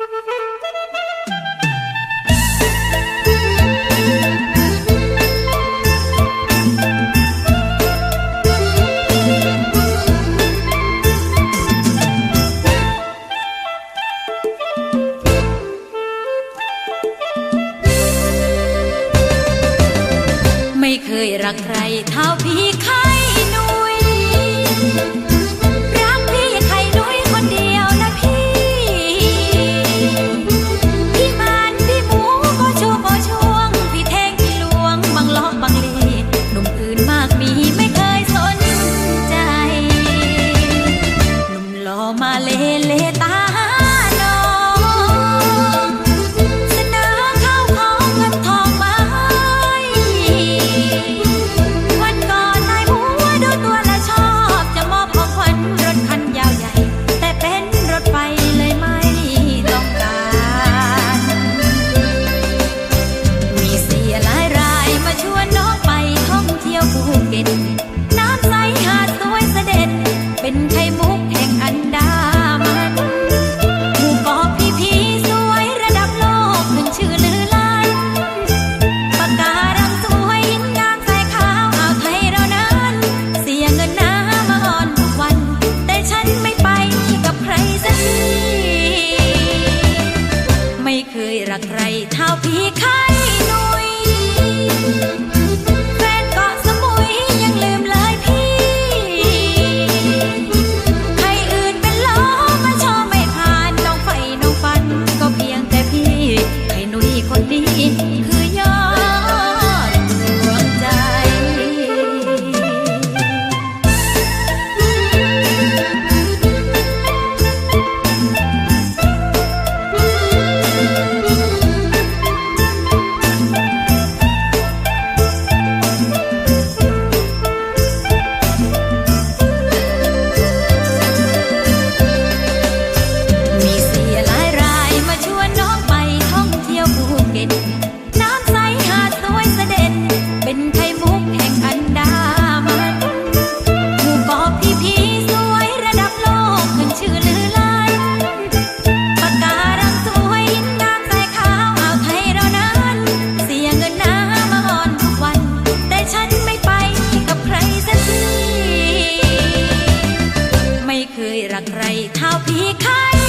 ไม่เคยรักใครเท่าพี่ค่ะ รักใครเท่าพี่ใคร ไรเท้าพี่ไข่